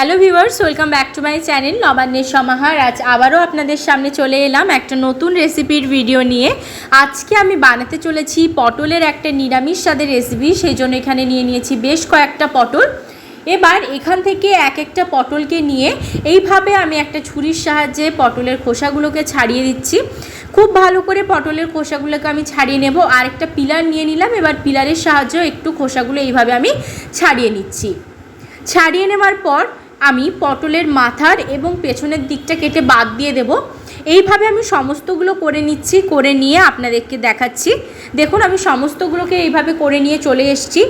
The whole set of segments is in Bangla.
Hello viewers, welcome back to my channel নবান্নের সমাহার। আজ আবারও আপনাদের সামনে চলে এলাম একটা নতুন রেসিপির ভিডিও নিয়ে। আজকে আমি বানাতে চলেছি পটলের একটা নিরামিষ স্বাদের রেসিপি সেই জন্য এখানে নিয়ে নিয়েছি বেশ কয়েকটা পটল। এবার এখান থেকে এক একটা পটলকে নিয়ে এইভাবে আমি একটা ছুরির সাহায্যে পটলের খোসাগুলোকে ছাড়িয়ে দিচ্ছি। খুব ভালো করে পটলের খোসাগুলোকে আমি ছাড়িয়ে নেব। আর একটা পিলার নিয়ে নিলাম, এবার পিলারের সাহায্যে একটু খোসাগুলো এইভাবে আমি ছাড়িয়ে নিচ্ছি। ছাড়িয়ে নেওয়ার পর আমি পটলের মাথার এবং পেছনের দিকটা কেটে বাদ দিয়ে দেব। এইভাবে আমি সমস্তগুলো করে নিচ্ছি, করে নিয়ে আপনাদেরকে দেখাচ্ছি। দেখুন, আমি সমস্তগুলোকে এইভাবে করে নিয়ে চলে এসেছি।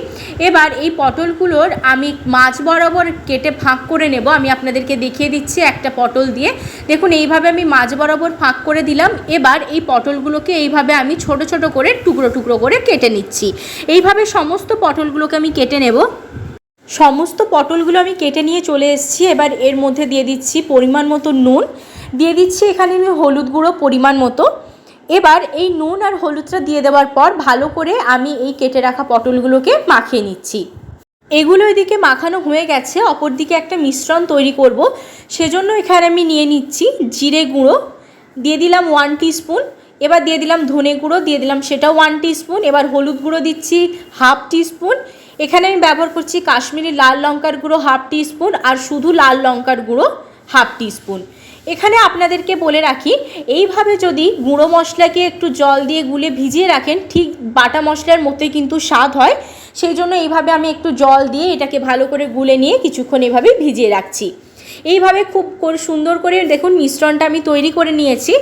এবার এই পটলগুলোর আমি মাছ বরাবর কেটে ফাঁক করে নেব। আমি আপনাদেরকে দেখিয়ে দিচ্ছি একটা পটল দিয়ে। দেখুন, এইভাবে আমি মাছ বরাবর ফাঁক করে দিলাম। এবার এই পটলগুলোকে এইভাবে আমি ছোট ছোট করে টুকরো টুকরো করে কেটে নিচ্ছি। এইভাবে সমস্ত পটলগুলোকে আমি কেটে নেব। সমস্ত পটলগুলো আমি কেটে নিয়ে চলে এসেছি। এবার এর মধ্যে দিয়ে দিচ্ছি পরিমাণ মতো নুন। দিয়ে দিচ্ছি এখানে আমি হলুদ গুঁড়ো পরিমাণ মতো। এবার এই নুন আর হলুদটা দিয়ে দেওয়ার পর ভালো করে আমি এই কেটে রাখা পটলগুলোকে মাখিয়ে নিচ্ছি। এগুলো এদিকে মাখানো হয়ে গেছে। অপর দিকে একটা মিশ্রণ তৈরি করব। সেজন্য এখানে আমি নিয়ে নিচ্ছি জিরে গুঁড়ো। দিয়ে দিলাম ওয়ান স্পুন এবার দিয়ে দিলাম ধনে গুঁড়ো। দিয়ে দিলাম সেটা ওয়ান স্পুন এবার হলুদ গুঁড়ো দিচ্ছি হাফ স্পুন এখানে আমি ব্যবহার করছি কাশ্মীরি লাল লঙ্কার গুঁড়ো হাফ স্পুন আর শুধু লাল লঙ্কার গুঁড়ো হাফ স্পুন এখানে আপনাদেরকে বলে রাখি, এইভাবে যদি গুঁড়ো মশলাকে একটু জল দিয়ে গুলে ভিজিয়ে রাখেন, ঠিক বাটা মশলার মতোই কিন্তু স্বাদ হয়। সেই জন্য এইভাবে আমি একটু জল দিয়ে এটাকে ভালো করে গুলে নিয়ে কিছুক্ষণ এভাবে ভিজিয়ে রাখছি। এইভাবে খুব সুন্দর করে, দেখুন, মিশ্রণটা আমি তৈরি করে নিয়েছি।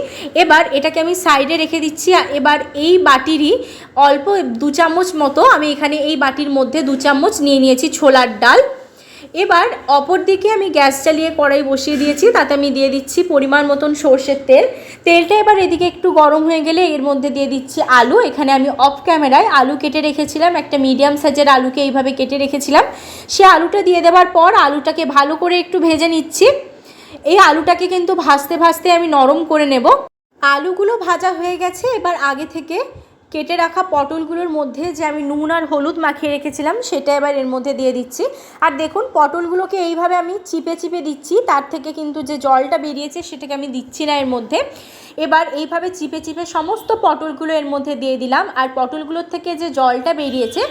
এবার এটাকে আমি সাইডে রেখে দিচ্ছি এবার এই বাটিরই অল্প দু চামচ মতো আমি এখানে এই বাটির মধ্যে দু চামচ নিয়ে নিয়েছি ছোলার ডাল। এবার অপর দিকে আমি গ্যাস চালিয়ে কড়াই বসিয়ে দিয়েছি, তাতে আমি দিয়ে দিচ্ছি পরিমাণ মতন সর্ষের তেল। তেলটা এবার এদিকে একটু গরম হয়ে গেলে এর মধ্যে দিয়ে দিচ্ছি আলু। এখানে আমি অফ ক্যামেরায় আলু কেটে রেখেছিলাম, একটা মিডিয়াম সাইজের আলুকে এইভাবে কেটে রেখেছিলাম। সে আলুটা দিয়ে দেওয়ার পর আলুটাকে ভালো করে একটু ভেজে নিচ্ছি। এই আলুটাকে কিন্তু ভাজতে ভাজতে আমি নরম করে নেব। আলুগুলো ভাজা হয়ে গেছে, এবার আগে থেকে কেটে রাখা পটলগুলোর মধ্যে যে আমি নুন আর হলুদ মাখিয়ে রেখেছিলাম, সেটা এবার এর মধ্যে দিয়ে দিচ্ছি। আর দেখুন, পটলগুলোকে এইভাবে আমি চিপে চিপে দিচ্ছি, তার থেকে কিন্তু যে জলটা বেরিয়েছে সেটাকে আমি দিচ্ছি না এর মধ্যে। এবার এইভাবে চিপে চিপে সমস্ত পটলগুলো এর মধ্যে দিয়ে দিলাম, আর পটলগুলোর থেকে যে জলটা বেরিয়েছে,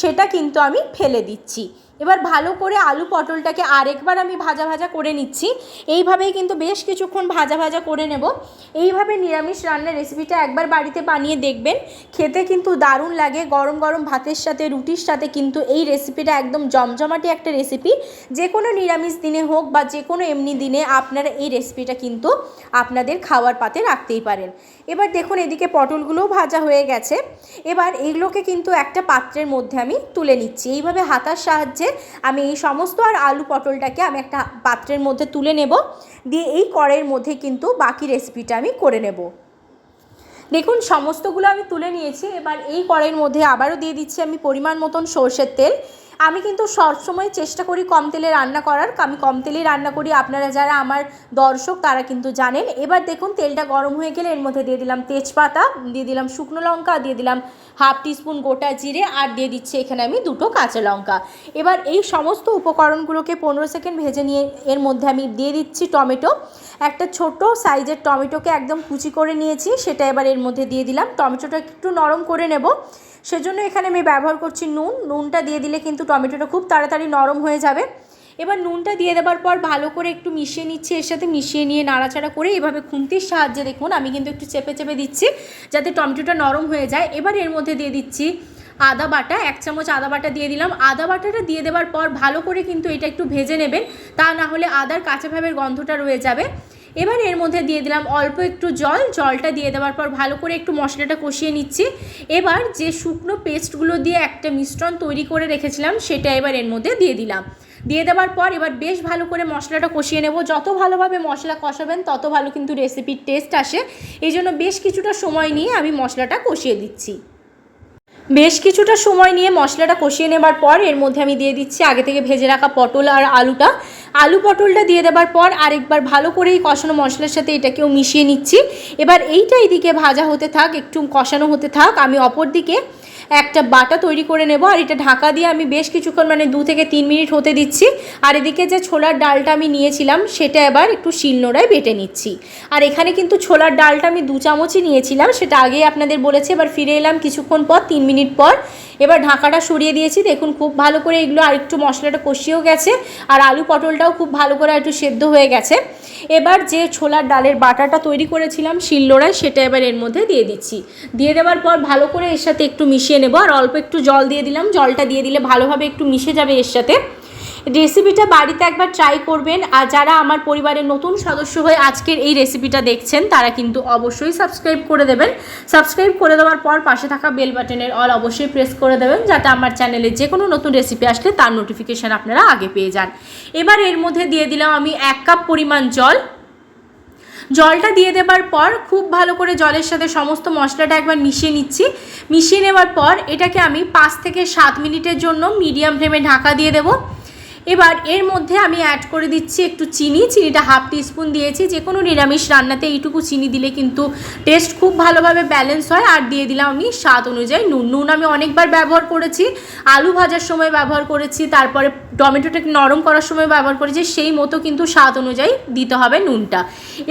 সেটা কিন্তু আমি ফেলে দিচ্ছি। এবার ভালো করে আলু পটলটাকে আরেকবার আমি ভাজা ভাজা করে নিচ্ছি। এইভাবেই কিন্তু বেশ কিছুক্ষণ ভাজা ভাজা করে নেব। এইভাবে নিরামিষ রান্নার রেসিপিটা একবার বাড়িতে বানিয়ে দেখবেন। খেতে কিন্তু দারুণ লাগে। গরম গরম ভাতের সাথে, রুটির সাথে কিন্তু এই রেসিপিটা একদম জমজমাটি একটা রেসিপি যে কোনো নিরামিষ দিনে হোক বা যে কোনো এমনি দিনে আপনারা এই রেসিপিটা কিন্তু আপনাদের খাওয়ার পাতে রাখতেই পারেন। এবার দেখুন এদিকে পটলগুলোও ভাজা হয়ে গেছে। এবার এইগুলোকে কিন্তু একটা পাত্রের মধ্যে আমি তুলে নিচ্ছি। এইভাবে হাতার সাহায্যে আমি এই সমস্ত আর আলু পটলটাকে আমি একটা পাত্রের মধ্যে তুলে নেব। দিয়ে এই কড়াইয়ের মধ্যে কিন্তু বাকি রেসিপিটা আমি করে নেব। দেখুন, সমস্তগুলো আমি তুলে নিয়েছি। এবার এই কড়াইয়ের মধ্যে আবারও দিয়ে দিচ্ছি আমি পরিমাণ মতন সর্ষের তেল। আমি কিন্তু সবসময় চেষ্টা করি কম তেলে রান্না করার। আমি কম তেলেই রান্না করি। আপনারা যারা আমার দর্শক, তারা কিন্তু জানেন। এবার দেখুন, তেলটা গরম হয়ে গেলে এর মধ্যে দিয়ে দিলাম তেজপাতা, দিয়ে দিলাম শুকনো লঙ্কা, দিয়ে দিলাম হাফ টিস্পুন গোটা জিরে, আর দিয়ে দিচ্ছি এখানে আমি দুটো কাঁচা লঙ্কা। এবার এই সমস্ত উপকরণগুলোকে পনেরো সেকেন্ড ভেজে নিয়ে এর মধ্যে আমি দিয়ে দিচ্ছি টমেটো। একটা ছোট সাইজের টমেটোকে একদম কুচি করে নিয়েছি। সেটা এবার এর মধ্যে দিয়ে দিলাম। টমেটোটা একটু নরম করে নেব। সেজন্য এখানে আমি ব্যবহার করছি নুন। নুনটা দিয়ে দিলে কিন্তু টমেটোটা খুব তাড়াতাড়ি নরম হয়ে যাবে। এবার নুনটা দিয়ে দেওয়ার পর ভালো করে একটু মিশিয়ে নিচ্ছি, এর সাথে মিশিয়ে নিয়ে নাড়াচাড়া করে এভাবে খুন্তির সাহায্যে দেখুন, আমি কিন্তু একটু চেপে চেপে দিচ্ছি যাতে টমেটোটা নরম হয়ে যায়। এবার এর মধ্যে দিয়ে দিচ্ছি আদা বাটা, এক চামচ আদা বাটা দিয়ে দিলাম। আদা বাটাটা দিয়ে দেওয়ার পর ভালো করে কিন্তু এটা একটু ভেজে নেবেন, তা না হলে আদার কাঁচা ভাবের গন্ধটা রয়ে যাবে। এবার এর মধ্যে দিয়ে দিলাম অল্প একটু জল। জলটা দিয়ে দেওয়ার পর ভালো করে একটু মশলাটা কষিয়ে নিচ্ছি। এবার যে শুকনো পেস্টগুলো দিয়ে একটা মিশ্রণ তৈরি করে রেখেছিলাম, সেটা এবার এর মধ্যে দিয়ে দিলাম। দিয়ে দেওয়ার পর এবার বেশ ভালো করে মশলাটা কষিয়ে নেব। যত ভালোভাবে মশলা কষাবেন, তত ভালো কিন্তু রেসিপির টেস্ট আসে। এই জন্য বেশ কিছুটা সময় নিয়ে আমি মশলাটা কষিয়ে দিচ্ছি। বেশ কিছুটা সময় নিয়ে মশলাটা কষিয়ে নেবার পর এর মধ্যে আমি দিয়ে দিচ্ছি আগে থেকে ভেজে রাখা পটল আর আলুটা। আলু পটলটা দিয়ে দেবার পর আরেকবার ভালো করে এই কষানো মশলার সাথে এটাকেও মিশিয়ে নিচ্ছি। এবার এইটা এদিকে ভাজা হতে থাক, একটু কষানো হতে থাক। আমি অপর দিকে একটা বাটা তৈরি করে নেব, আর এটা ঢাকা দিয়ে আমি বেশ কিছুক্ষণ মানে দু থেকে তিন মিনিট হতে দিচ্ছি। আর এদিকে যে ছোলার ডালটা আমি নিয়েছিলাম, সেটা এবার একটু শিলনোড়ায় বেটে নিচ্ছি। আর এখানে কিন্তু ছোলার ডালটা আমি দু চামচই নিয়েছিলাম, সেটা আগেই আপনাদের বলেছি, এবার ফিরে এলাম কিছুক্ষণ পর, তিন মিনিট পর। এবার ঢাকাটা সরিয়ে দিয়েছি, দেখুন খুব ভালো করে এগুলো আর একটু মশলাটা কষিয়েও গেছে, আর আলু পটলটাও খুব ভালো করে একটু সেদ্ধ হয়ে গেছে। এবার যে ছোলার ডালের বাটাটা তৈরি করেছিলাম শিলনোড়ায়, সেটা এবার এর মধ্যে দিয়ে দিচ্ছি। দিয়ে দেওয়ার পর ভালো করে এর সাথে একটু মিশিয়ে নেব। আর অল্প একটু জল দিয়ে দিলাম। জলটা দিয়ে দিলে ভালোভাবে একটু মিশে যাবে এর সাথে। রেসিপিটা বাড়িতে একবার ট্রাই করবেন। আর যারা আমার পরিবারের নতুন সদস্য হয়ে আজকের এই রেসিপিটা দেখছেন, তারা কিন্তু অবশ্যই সাবস্ক্রাইব করে দেবেন। সাবস্ক্রাইব করে দেওয়ার পর পাশে থাকা বেল বাটনের অল অবশ্যই প্রেস করে দেবেন, যাতে আমার চ্যানেলে যে কোনো নতুন রেসিপি আসলে তার নোটিফিকেশান আপনারা আগে পেয়ে যান। এবার এর মধ্যে দিয়ে দিলাম আমি এক কাপ পরিমাণ জল। জলটা দিয়ে দেবার পর খুব ভালো করে জলের সাথে সমস্ত মশলাটা একবার মিশিয়ে নিচ্ছি। মিশিয়ে নেওয়ার পর এটাকে আমি পাঁচ থেকে সাত মিনিটের জন্য মিডিয়াম ফ্লেমে ঢাকা দিয়ে দেবো। এবার এর মধ্যে আমি অ্যাড করে দিচ্ছি একটু চিনি। চিনিটা হাফ টিস্পুন দিয়েছি। যে কোনো নিরামিষ রান্নাতে এইটুকু চিনি দিলে কিন্তু টেস্ট খুব ভালোভাবে ব্যালেন্স হয়। আর দিয়ে দিলাম আমি স্বাদ অনুযায়ী নুন। নুন আমি অনেকবার ব্যবহার করেছি। আলু ভাজার সময় ব্যবহার করেছি। তারপরে টমেটোটাকে নরম করার সময় ব্যবহার করেছি, সেই মতো কিন্তু স্বাদ অনুযায়ী দিতে হবে নুনটা।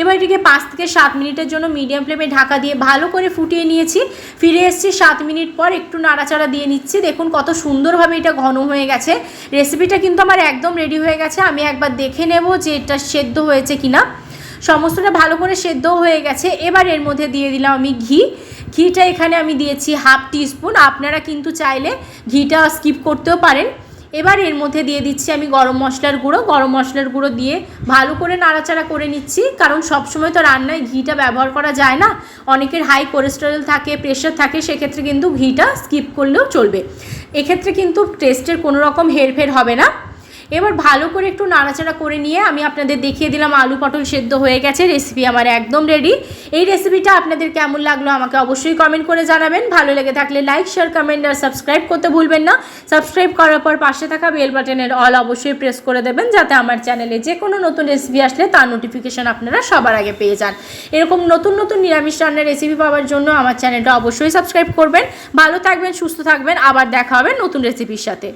এবার এটিকে পাঁচ থেকে সাত মিনিটের জন্য মিডিয়াম ফ্লেমে ঢাকা দিয়ে ভালো করে ফুটিয়ে নিয়েছি। ফিরে এসেছি সাত মিনিট পর একটু নাড়াচাড়া দিয়ে নিচ্ছি। দেখুন কত সুন্দরভাবে এটা ঘন হয়ে গেছে। রেসিপিটা কিন্তু আমার একদম রেডি হয়ে গেছে। আমি একবার দেখে নেব যে এটা সেদ্ধ হয়েছে কিনা। সমস্তটা ভালো করে সেদ্ধ হয়ে গেছে। এবার এর মধ্যে দিয়ে দিলাম আমি ঘি। ঘিটা এখানে আমি দিয়েছি হাফ টিস্পুন আপনারা কিন্তু চাইলে ঘিটা স্কিপ করতেও পারেন। এবার এর মধ্যে দিয়ে দিচ্ছি আমি গরম মশলার গুঁড়ো। গরম মশলার গুঁড়ো দিয়ে ভালো করে নাড়াচাড়া করে নিচ্ছি, কারণ সবসময় তো রান্নায় ঘিটা ব্যবহার করা যায় না। অনেকের হাই কোলেস্টেরল থাকে প্রেশার থাকে, সেক্ষেত্রে কিন্তু ঘিটা স্কিপ করলেও চলবে। এক্ষেত্রে কিন্তু টেস্টের কোনো রকম হেরফের হবে না। এবার ভালো করে একটু নাড়াচাড়া করে নিয়ে আমি আপনাদের দেখিয়ে দিলাম আলু পটল সেদ্ধ হয়ে গেছে রেসিপি আমার একদম রেডি এই রেসিপিটা আপনাদের কেমন লাগল আমাকে অবশ্যই কমেন্ট করে জানাবেন। ভালো লেগে থাকলে লাইক শেয়ার কমেন্ট আর সাবস্ক্রাইব করতে ভুলবেন না। সাবস্ক্রাইব করার পর পাশে থাকা বেল বাটনের অল অবশ্যই প্রেস করে দেবেন, যাতে আমার চ্যানেলে যে কোনো নতুন রেসিপি আসলে তার নোটিফিকেশান আপনারা সবার আগে পেয়ে যান। এরকম নতুন নতুন নিরামিষ রান্নার রেসিপি পাওয়ার জন্য আমার চ্যানেলটা অবশ্যই সাবস্ক্রাইব করবেন। ভালো থাকবেন, সুস্থ থাকবেন, আবার দেখা হবে নতুন রেসিপির সাথে।